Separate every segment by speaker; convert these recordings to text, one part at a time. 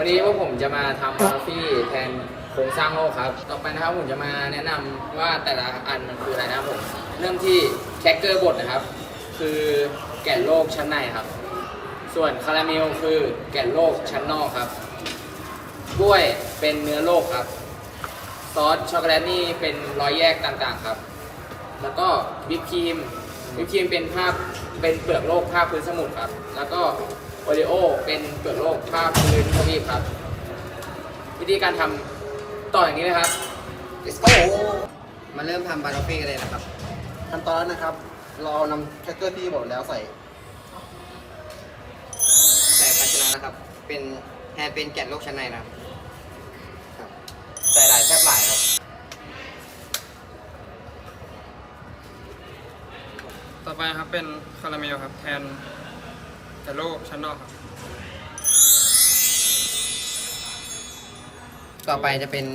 Speaker 1: วันนี้พวกผมจะมาทำคอฟฟี่แทนโครงสร้างโลกครับ ต่อไปนะครับผมจะมาแนะนำว่าแต่ละอันมันคืออะไรนะครับผม เริ่มที่แคคเกอร์บดนะครับ คือแก่นโลกชั้นในครับ ส่วนคาราเมลคือแก่นโลกชั้นนอกครับ กล้วยเป็นเนื้อโลกครับ ซอสช็อกโกแลตนี่เป็นรอยแยกต่างๆครับ แล้วก็วิปครีมวิปครีมเป็นภาพเป็นเปลือกโลกภาพพื้นสมุทรครับ แล้วก็ โอริโอเป็นเปลือกโลกภาพพื้นทวีปครับ วิธีการทำต่ออย่างนี้นะครับ
Speaker 2: let's go มาเริ่มทำบาร์ฟี่กันเลยนะครับ
Speaker 3: ขั้นตอนแรกนะครับ เรานำแคคเกอร์ที่บดแล้วใส่
Speaker 2: ใส่ภาชนะนะครับ เป็นแทนเป็นแกะโลกชั้นในนะครับครับ
Speaker 1: ใส่หลายแทบหลายครับ
Speaker 4: ต่อไปนะครับเป็นคาราเมลครับแทน แต่โลชั้นนอกครับ
Speaker 2: ต่อไปจะเป็น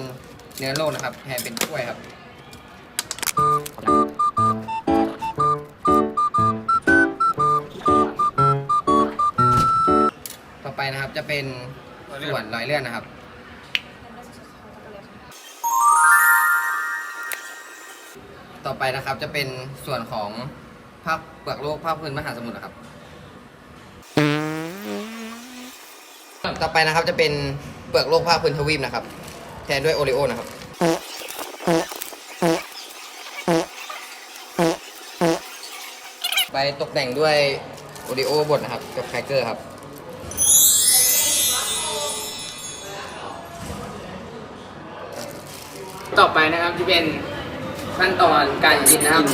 Speaker 2: เนื้อโลกนะครับแทนเป็นกล้วยครับ ต่อไปนะครับจะเป็น
Speaker 4: รอยเลื่อน
Speaker 2: ส่วนรอยเลื่อนนะครับ ต่อไปนะครับจะเป็นส่วนของภาพเปลือกโลกภาพพื้นมหาสมุทรนะครับ ต่อไปนะครับจะเป็นเปลือกโลกภาคพื้นทวีปนะครับ แทนด้วยโอริโอนะครับ ไปตกแต่งด้วยโอริโอบดนะครับ กับแครกเกอร์ครับ
Speaker 1: ต่อไปนะครับจะเป็นขั้นตอนการกินนะครับ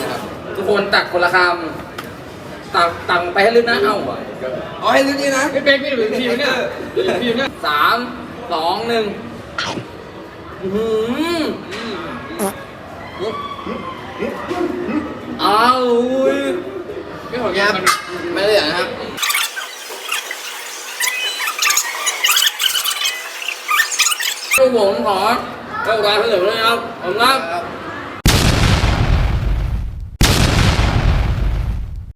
Speaker 1: ทุกคนตักคนละคำ ตักตักไปให้ลึกนะ เอ้า
Speaker 3: เอาให้ลึกนี่นะ
Speaker 4: พี่เป๊กพี่หรือทีมเนี่ยทีมเนี่ย
Speaker 1: สามสองหนึ่งอื้อหืออ้าวอุ้ย
Speaker 4: ไม่ขอ
Speaker 2: ครับไม่เหลือนะครับ
Speaker 1: ลูกผมขอเลิกการเหลือเลยครับผมครับ
Speaker 2: ครับ